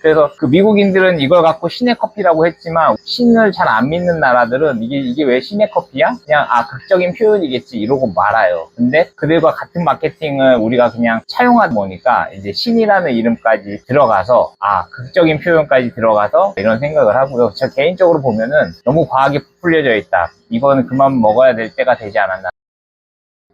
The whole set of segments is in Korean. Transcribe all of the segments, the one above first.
그래서 그 미국인들은 이걸 갖고 신의 커피라고 했지만 신을 잘 안 믿는 나라들은 이게 이게 왜 신의 커피야? 그냥 아 극적인 표현이겠지 이러고 말아요. 근데 그들과 같은 마케팅을 우리가 그냥 차용하다 보니까 이제 신이라는 이름까지 들어가서 아 극적인 표현까지 들어가서 이런 생각을 하고요. 저 개인적으로 보면은 너무 과하게 부풀려져 있다. 이거는 그만 먹어야 될 때가 되지 않았나.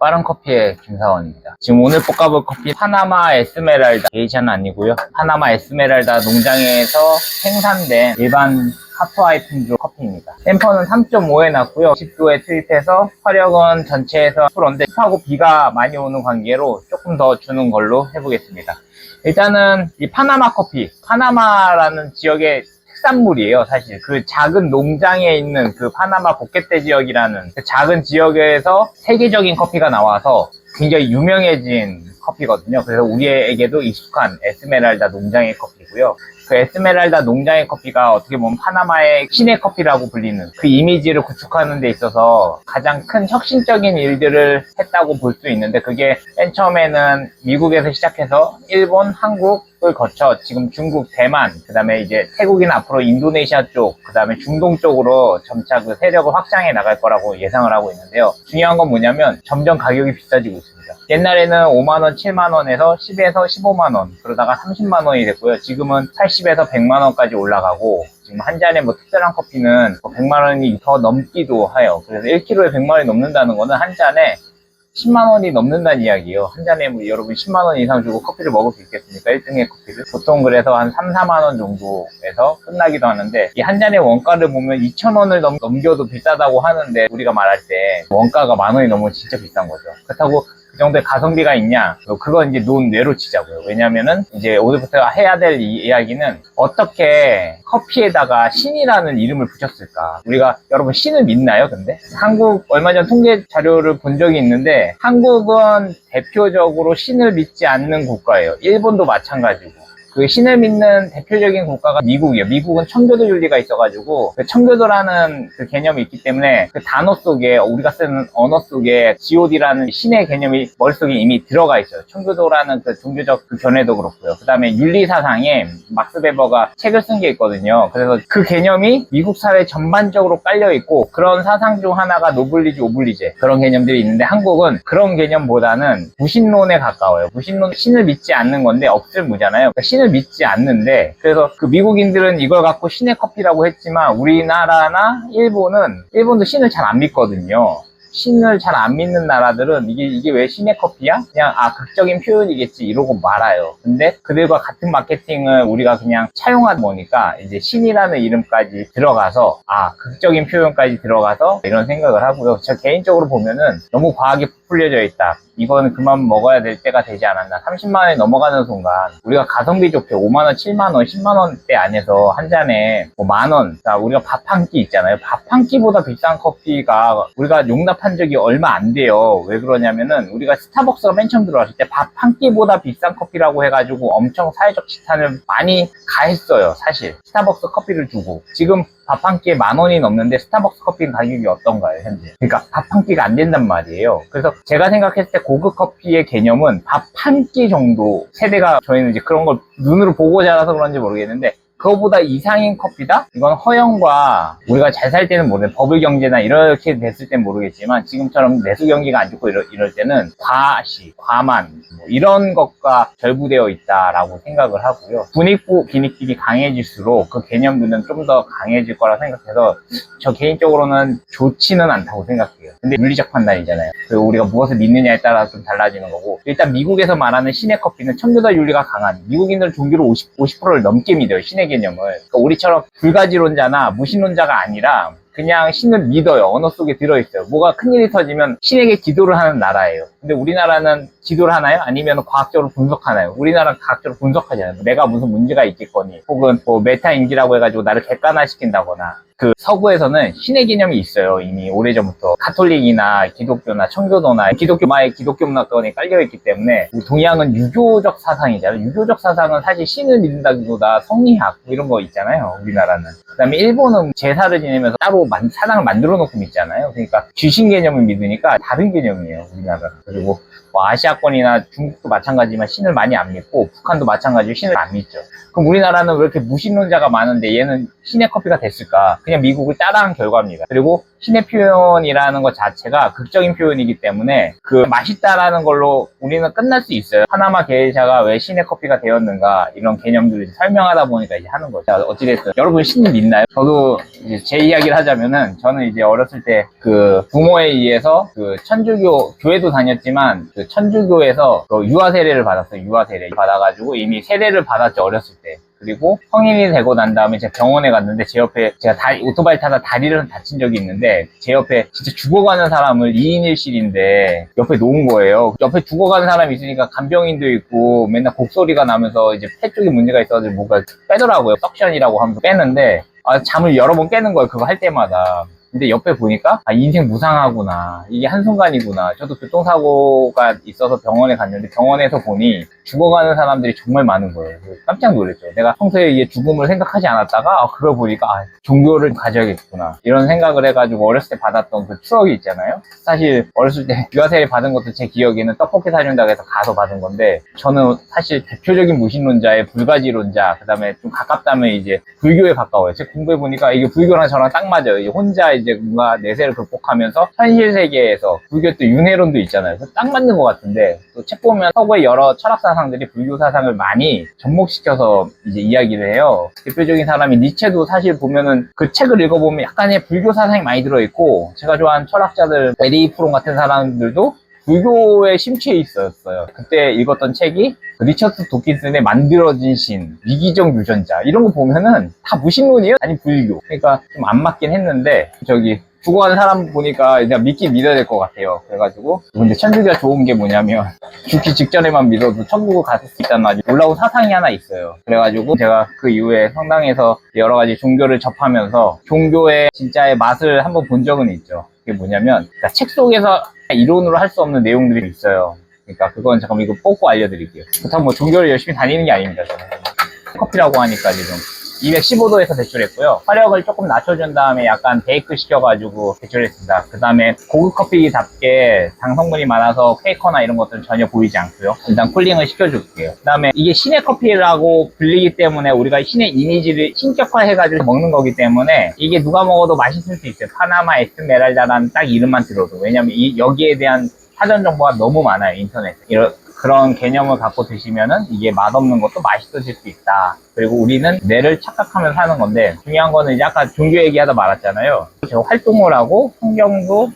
빠른 커피의 김사원입니다. 지금 오늘 볶아볼 커피 파나마 에스메랄다 게이샤는 아니고요. 파나마 에스메랄다 농장에서 생산된 일반 카프아이 품종 커피입니다. 템퍼는 3.5에 놨고요. 10도에 투입해서 화력은 전체에서 10%인데 습하고 비가 많이 오는 관계로 조금 더 주는 걸로 해보겠습니다. 일단은 이 파나마 커피, 파나마라는 지역의 특산물이에요, 사실. 그 작은 농장에 있는 그 파나마 보켓대 지역이라는 그 작은 지역에서 세계적인 커피가 나와서 굉장히 유명해진 커피거든요. 그래서 우리에게도 익숙한 에스메랄다 농장의 커피고요. 그 에스메랄다 농장의 커피가 어떻게 보면 파나마의 신의 커피라고 불리는 그 이미지를 구축하는 데 있어서 가장 큰 혁신적인 일들을 했다고 볼 수 있는데 그게 맨 처음에는 미국에서 시작해서 일본, 한국 을 거쳐 지금 중국, 대만, 그 다음에 이제 태국이나 앞으로 인도네시아 쪽, 그 다음에 중동 쪽으로 점차 그 세력을 확장해 나갈 거라고 예상을 하고 있는데요. 중요한 건 뭐냐면 점점 가격이 비싸지고 있습니다. 옛날에는 5만원, 7만원에서 10에서 15만원, 그러다가 30만원이 됐고요. 지금은 80 에서 100만 원까지 올라가고, 지금 한 잔에 뭐 특별한 커피는 100만 원이 더 넘기도 해요. 그래서 1kg에 100만 원이 넘는다는 거는 한 잔에 10만 원이 넘는다는 이야기예요. 한 잔에 뭐 여러분 10만 원 이상 주고 커피를 먹을 수 있겠습니까? 1등의 커피를. 보통 그래서 한 3, 4만 원 정도에서 끝나기도 하는데 이 한 잔의 원가를 보면 2,000원을 넘, 넘겨도 비싸다고 하는데 우리가 말할 때 원가가 만 원이 넘으면 진짜 비싼 거죠. 그렇다고 그 정도의 가성비가 있냐? 그건 이제 논외로 치자고요. 왜냐면은 이제 오늘부터 해야 될 이 이야기는 어떻게 커피에다가 신이라는 이름을 붙였을까? 우리가 여러분 신을 믿나요? 근데 한국 얼마 전 통계 자료를 본 적이 있는데 한국은 대표적으로 신을 믿지 않는 국가예요. 일본도 마찬가지고. 그 신을 믿는 대표적인 국가가 미국이에요. 미국은 청교도 윤리가 있어가지고 그 청교도라는 그 개념이 있기 때문에 그 단어 속에 우리가 쓰는 언어 속에 God라는 신의 개념이 머릿속에 이미 들어가 있어요. 청교도라는 그 종교적 그 견해도 그렇고요. 그 다음에 윤리 사상에 막스 베버가 책을 쓴 게 있거든요. 그래서 그 개념이 미국 사회 전반적으로 깔려 있고 그런 사상 중 하나가 노블리지 오블리제 그런 개념들이 있는데 한국은 그런 개념보다는 무신론에 가까워요. 무신론 신을 믿지 않는 건데 없을 무잖아요. 그러니까 신을 믿지 않는데 그래서 그 미국인들은 이걸 갖고 신의 커피라고 했지만 우리나라나 일본은 일본도 신을 잘 안 믿거든요. 신을 잘 안 믿는 나라들은 이게 이게 왜 신의 커피야? 그냥 아 극적인 표현이겠지 이러고 말아요. 근데 그들과 같은 마케팅을 우리가 그냥 차용하다 보니까 이제 신이라는 이름까지 들어가서 아 극적인 표현까지 들어가서 이런 생각을 하고요. 저 개인적으로 보면은 너무 과하게 부풀려져 있다. 이거는 그만 먹어야 될 때가 되지 않았나. 30만 원이 넘어가는 순간 우리가 가성비 좋게 5만 원, 7만 원, 10만 원대 안에서 한 잔에 뭐 만 원. 자, 우리가 밥 한 끼 있잖아요. 밥 한 끼보다 비싼 커피가 우리가 용납 한 적이 얼마 안 돼요. 왜 그러냐면은 우리가 스타벅스가 맨 처음 들어왔을 때 밥 한 끼보다 비싼 커피라고 해가지고 엄청 사회적 지탄을 많이 가했어요. 사실 스타벅스 커피를 주고 지금 밥 한 끼에 만 원이 넘는데 스타벅스 커피 가격이 어떤가요, 현재? 그러니까 밥 한 끼가 안 된단 말이에요. 그래서 제가 생각했을 때 고급 커피의 개념은 밥 한 끼 정도 세대가 저희는 이제 그런 걸 눈으로 보고 자라서 그런지 모르겠는데 그거보다 이상인 커피다? 이건 허영과 우리가 잘 살 때는 모르겠는데 버블 경제나 이렇게 됐을 땐 모르겠지만 지금처럼 내수 경기가 안 좋고 이럴, 이럴 때는 과시, 과만 뭐 이런 것과 결부되어 있다라고 생각을 하고요. 분익부 기닉들이 강해질수록 그 개념들은 좀 더 강해질 거라 생각해서 저 개인적으로는 좋지는 않다고 생각해요. 근데 윤리적 판단이잖아요. 그리고 우리가 무엇을 믿느냐에 따라 좀 달라지는 거고 일단 미국에서 말하는 신의 커피는 청교도 윤리가 강한 미국인들은 종교를 50, 50%를 넘게 믿어요. 신의 개념을. 그러니까 우리처럼 불가지론자나 무신론자가 아니라 그냥 신을 믿어요. 언어 속에 들어있어요. 뭐가 큰일이 터지면 신에게 기도를 하는 나라예요. 근데 우리나라는 기도를 하나요? 아니면 과학적으로 분석하나요? 우리나라는 과학적으로 분석하잖아요. 내가 무슨 문제가 있겠거니. 혹은 뭐 메타인지라고 해가지고 나를 객관화시킨다거나. 그 서구에서는 신의 개념이 있어요. 이미 오래전부터. 카톨릭이나 기독교나 청교도나 기독교 마의 기독교 문화권이 깔려있기 때문에 동양은 유교적 사상이잖아요. 유교적 사상은 사실 신을 믿는다기보다 성리학 뭐 이런 거 있잖아요. 우리나라는. 그 다음에 일본은 제사를 지내면서 따로 만- 사상을 만들어 놓고 믿잖아요. 그러니까 귀신 개념을 믿으니까 다른 개념이에요. 우리나라는. 그리고 뭐 아시아권이나 중국도 마찬가지지만 신을 많이 안 믿고 북한도 마찬가지로 신을 안 믿죠. 그럼 우리나라는 왜 이렇게 무신론자가 많은데 얘는 신의 커피가 됐을까? 그냥 미국을 따라한 결과입니다. 그리고 신의 표현이라는 것 자체가 극적인 표현이기 때문에 그 맛있다라는 걸로 우리는 끝날 수 있어요. 하나마 게이샤가 왜 신의 커피가 되었는가 이런 개념들을 설명하다 보니까 이제 하는 거죠. 자, 어찌됐든 여러분 신 믿나요? 저도 이제 제 이야기를 하자면은 저는 이제 어렸을 때 그 부모에 의해서 그 천주교 교회도 다녔지만 그 천주교에서 그 유아 세례를 받았어요. 유아 세례 받아가지고 이미 세례를 받았죠 어렸을 때. 그리고 성인이 되고 난 다음에 제가 병원에 갔는데 제 옆에 제가 다, 오토바이 타다 다리를 다친 적이 있는데 제 옆에 진짜 죽어가는 사람을 2인 1실인데 옆에 놓은 거예요. 옆에 죽어가는 사람이 있으니까 간병인도 있고 맨날 곡소리가 나면서 이제 폐 쪽에 문제가 있어가지고 뭔가 빼더라고요. 석션이라고 하면서 빼는데 아, 잠을 여러 번 깨는 거예요. 그거 할 때마다. 근데 옆에 보니까 아 인생 무상하구나. 이게 한순간이구나. 저도 교통사고가 있어서 병원에 갔는데 병원에서 보니 죽어가는 사람들이 정말 많은 거예요. 깜짝 놀랐죠 내가 평소에 이게 죽음을 생각하지 않았다가 아, 그걸 보니까 아, 종교를 가져야겠구나. 이런 생각을 해가지고 어렸을 때 받았던 그 추억이 있잖아요. 사실 어렸을 때 유아세례 받은 것도 제 기억에는 떡볶이 사준다고 해서 가서 받은 건데 저는 사실 대표적인 무신론자의 불가지론자 그 다음에 좀 가깝다면 이제 불교에 가까워요. 제가 공부해보니까 이게 불교랑 저랑 딱 맞아요. 혼자 이제 뭔가 내세를 극복하면서 현실 세계에서 불교 또 윤회론도 있잖아요. 딱 맞는 것 같은데 또 책 보면 서구의 여러 철학 사상들이 불교 사상을 많이 접목시켜서 이제 이야기를 해요. 대표적인 사람이 니체도 사실 보면은 그 책을 읽어보면 약간의 불교 사상이 많이 들어있고 제가 좋아하는 철학자들 에리 프롬 같은 사람들도 불교에 심취해 있었어요. 그때 읽었던 책이 리처드 도킨슨의 만들어진 신, 위기적 유전자 이런 거 보면은 다 무신론이에요? 아니 불교. 그러니까 좀 안 맞긴 했는데 저기 죽어가는 사람 보니까 이제 믿긴 믿어야 될 것 같아요. 그래가지고 근데 천주교가 좋은 게 뭐냐면 죽기 직전에만 믿어도 천국을 갔을 수 있다는 아주 놀라운 사상이 하나 있어요. 그래가지고 제가 그 이후에 성당에서 여러 가지 종교를 접하면서 종교의 진짜의 맛을 한번 본 적은 있죠. 그게 뭐냐면 그러니까 책 속에서 이론으로 할 수 없는 내용들이 있어요. 그러니까 그건 잠깐 이거 뽑고 알려드릴게요. 그렇다고 뭐 종교를 열심히 다니는 게 아닙니다. 저는. 커피라고 하니까 지금 215도에서 배출했고요. 화력을 조금 낮춰준 다음에 약간 베이크 시켜가지고 배출했습니다. 그 다음에 고급 커피답게 당 성분이 많아서 퀘이커나 이런 것들은 전혀 보이지 않고요. 일단 쿨링을 시켜줄게요. 그 다음에 이게 신의 커피라고 불리기 때문에 우리가 신의 이미지를 신격화해가지고 먹는 거기 때문에 이게 누가 먹어도 맛있을 수 있어요. 파나마 에스메랄다라는 딱 이름만 들어도. 왜냐면 이, 여기에 대한 사전 정보가 너무 많아요. 인터넷에. 이런 그런 개념을 갖고 드시면은 이게 맛없는 것도 맛있어질 수 있다. 그리고 우리는 뇌를 착각하면서 하는 건데 중요한 거는 이제 아까 종교 얘기하다 말았잖아요. 제가 활동을 하고 성경도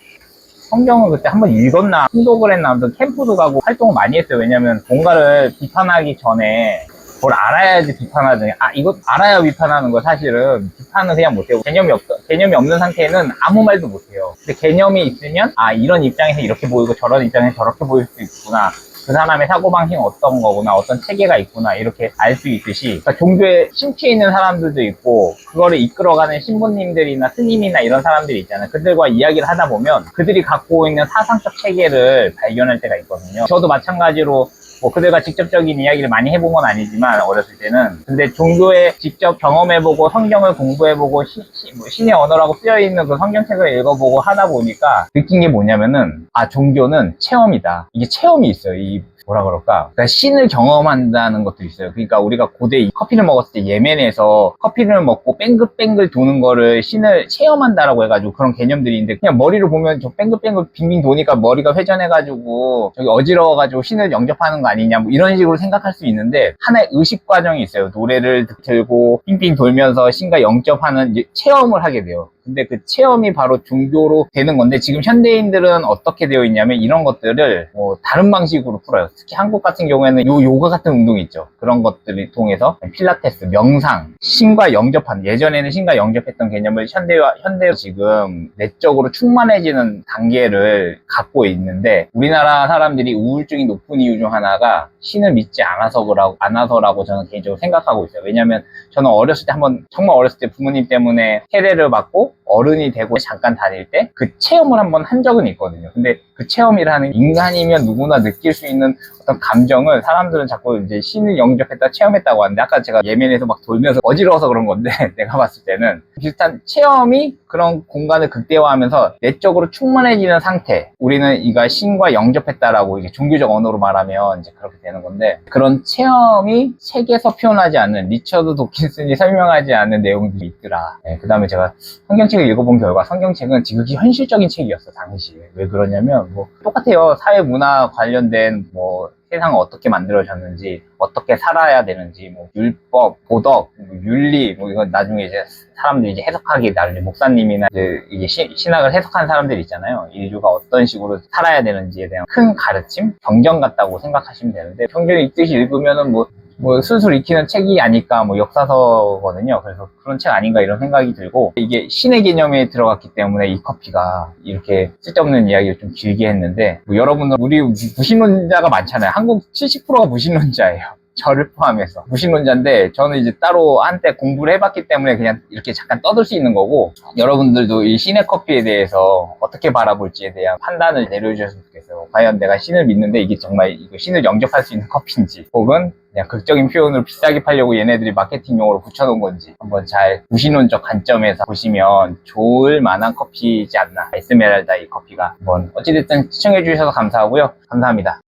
성경을 그때 한번 읽었나 통독을 했나 아무튼 캠프도 가고 활동을 많이 했어요. 왜냐면 뭔가를 비판하기 전에 뭘 알아야지 비판하더니 아 이거 알아야 비판하는 거 사실은 비판은 그냥 못해요 개념이 없 개념이 없는 상태에는 아무 말도 못해요 근데 개념이 있으면 아 이런 입장에서 이렇게 보이고 저런 입장에서 저렇게 보일 수 있구나 그 사람의 사고방식은 어떤 거구나, 어떤 체계가 있구나, 이렇게 알 수 있듯이, 그러니까 종교에 심취해 있는 사람들도 있고, 그거를 이끌어가는 신부님들이나 스님이나 이런 사람들이 있잖아요. 그들과 이야기를 하다 보면, 그들이 갖고 있는 사상적 체계를 발견할 때가 있거든요. 저도 마찬가지로 뭐 그들과 직접적인 이야기를 많이 해본 건 아니지만 어렸을 때는. 근데 종교에 직접 경험해보고 성경을 공부해보고 시- 시- 뭐 신의 언어라고 쓰여있는 그 성경책을 읽어보고 하다 보니까 느낀 게 뭐냐면은 아 종교는 체험이다. 이게 체험이 있어요 이 뭐라 그럴까? 그러니까 신을 경험한다는 것도 있어요. 그러니까 우리가 고대 이 커피를 먹었을 때 예멘에서 커피를 먹고 뱅글뱅글 도는 거를 신을 체험한다라고 해가지고 그런 개념들이 있는데 그냥 머리를 보면 저 뱅글뱅글 빙빙 도니까 머리가 회전해가지고 저기 어지러워가지고 신을 영접하는 거 아니냐 뭐 이런 식으로 생각할 수 있는데 하나의 의식 과정이 있어요. 노래를 들고 빙빙 돌면서 신과 영접하는 체험을 하게 돼요 근데 그 체험이 바로 종교로 되는 건데 지금 현대인들은 어떻게 되어 있냐면 이런 것들을 뭐 다른 방식으로 풀어요. 특히 한국 같은 경우에는 요 요가 같은 운동이 있죠. 그런 것들을 통해서 필라테스, 명상, 신과 영접한 예전에는 신과 영접했던 개념을 현대와 현대 지금 내적으로 충만해지는 단계를 갖고 있는데 우리나라 사람들이 우울증이 높은 이유 중 하나가 신을 믿지 않아서 그라고 않아서라고 저는 개인적으로 생각하고 있어요. 왜냐하면 저는 어렸을 때 한번 정말 어렸을 때 부모님 때문에 세례를 받고 어른이 되고 잠깐 다닐 때 그 체험을 한번 한 적은 있거든요. 근데 그 체험이라는 인간이면 누구나 느낄 수 있는 어떤 감정을 사람들은 자꾸 이제 신을 영접했다 체험했다고 하는데 아까 제가 예멘에서 막 돌면서 어지러워서 그런 건데 내가 봤을 때는 비슷한 체험이 그런 공간을 극대화하면서 내적으로 충만해지는 상태 우리는 이가 신과 영접했다라고 이게 종교적 언어로 말하면 이제 그렇게 되는 건데 그런 체험이 책에서 표현하지 않는 리처드 도킨슨이 설명하지 않는 내용들이 있더라. 그 다음에 제가 성경책을 읽어본 결과 성경책은 지극히 현실적인 책이었어 당시에. 왜 그러냐면 뭐 똑같아요. 사회 문화 관련된 뭐 세상을 어떻게 만들어졌는지 어떻게 살아야 되는지 뭐 율법 도덕 뭐 윤리 뭐 이건 나중에 이제 사람들이 이제 해석하기 나름에 목사님이나 이제 이게 시- 신학을 해석한 사람들 있잖아요. 인류가 어떤 식으로 살아야 되는지에 대한 큰 가르침? 경전 같다고 생각하시면 되는데 성경 읽듯이 읽으면은 뭐 뭐 술술 익히는 책이 아닐까 뭐 역사서거든요. 그래서 그런 책 아닌가 이런 생각이 들고 이게 신의 개념에 들어갔기 때문에 이 커피가 이렇게 쓸데없는 이야기를 좀 길게 했는데 뭐 여러분은 우리 무신론자가 많잖아요. 한국 70%가 무신론자예요. 저를 포함해서 무신론자인데 저는 이제 따로 한때 공부를 해봤기 때문에 그냥 이렇게 잠깐 떠들 수 있는 거고 여러분들도 이 신의 커피에 대해서 어떻게 바라볼지에 대한 판단을 내려주셨으면 좋겠어요. 과연 내가 신을 믿는데 이게 정말 이거 신을 영접할 수 있는 커피인지 혹은 그냥 극적인 표현으로 비싸게 팔려고 얘네들이 마케팅용으로 붙여놓은 건지 한번 잘 무신론적 관점에서 보시면 좋을 만한 커피이지 않나. 에스메랄다 이 커피가. 한번 어찌됐든 시청해 주셔서 감사하고요. 감사합니다